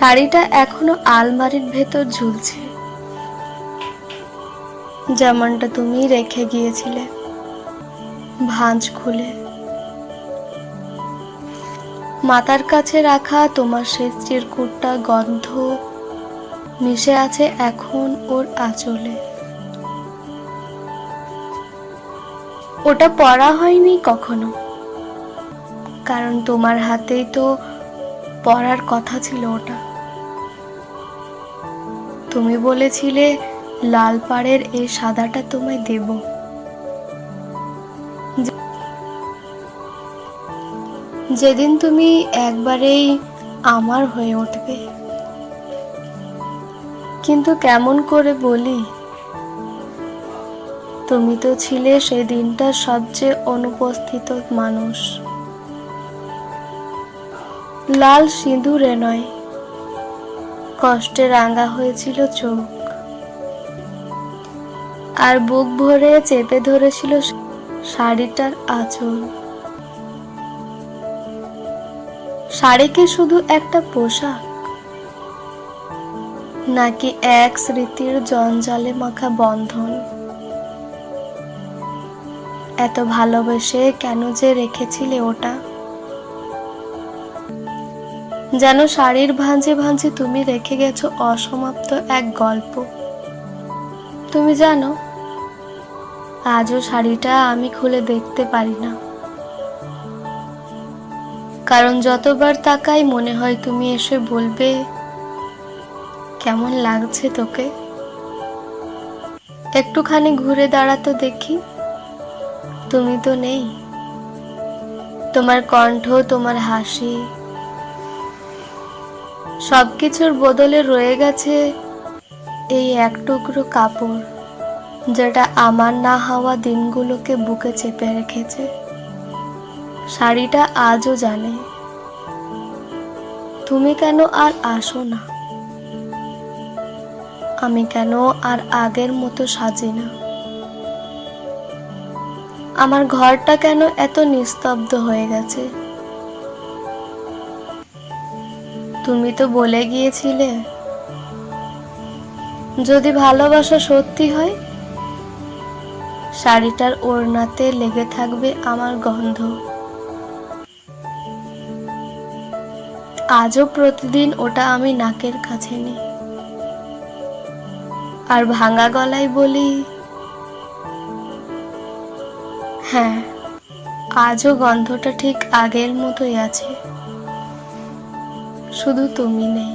শাড়িটা এখনও আলমারির ভেতর ঝুলছে। যেমনটা তুমি রেখে গিয়েছিলে। ভাঁজ খুলে। মাতার কাছে রাখা তোমার শেষ চিরকুটটা গন্ধ মিশে আছে এখন ওর আঁচলে। ওটা পড়া হয়নি কখনো। কারণ তোমার হাতেই তো পড়ার কথা ছিল ওটা। তুমি বলেছিলে, লাল পাড়ের এই সাদাটা তোমায় দেব। যেদিন তুমি একবারেই আমার হয়ে উঠবে। কিন্তু কেমন করে বলি, তুমি তো ছিলে সেই দিনটার সবচেয়ে অনুপস্থিত মানুষ। লাল সিঁদুরে নয় কষ্টে রাঙা হয়েছিল চোখ। আর বুক ভরে চেপে ধরেছিল শাড়িটার আঁচল। শাড়ি কি শুধু একটা পোশাক? নাকি এক স্মৃতির জঞ্জালে মাখা বন্ধন? এত ভালোবেসে কেন যে রেখেছিলে ওটা? যেন শাড়ির ভাঁজে ভাঁজে তুমি রেখে গেছো অসমাপ্ত এক গল্প। তুমি জানো, আজও শাড়িটা আমি খুলে দেখতে পারি না। কারণ যতবার তাকাই মনে হয় তুমি এসে বলবে, কেমন লাগছে তোকে? একটুখানি ঘুরে দাঁড়াতো দেখি, তুমি তো নেই। তোমার কণ্ঠ, তোমার হাসি সবকিছুর বদলে রয়ে গেছে এই এক টুকরো কাপড়, যেটা আমার না হওয়া দিনগুলোকে বুকে চেপে রেখেছে। শাড়িটা আজও জানে। তুমি কেন আর আসো না? আমি কেন আর আগের মতো সাজি না? আমার ঘরটা কেন এত নিস্তব্ধ হয়ে গেছে? তুমি তো বলে গিয়েছিলে। যদি ভালোবাসা সত্যি হয়, শাড়িটার ওড়নাতে লেগে থাকবে আমার গন্ধ। আজও প্রতিদিন ওটা আমি নাকের কাছে নিই। আর ভাঙা গলায় বলি হ্যাঁ আজও গন্ধটা ঠিক আগের মতোই আছে। শুধু তুমি নেই।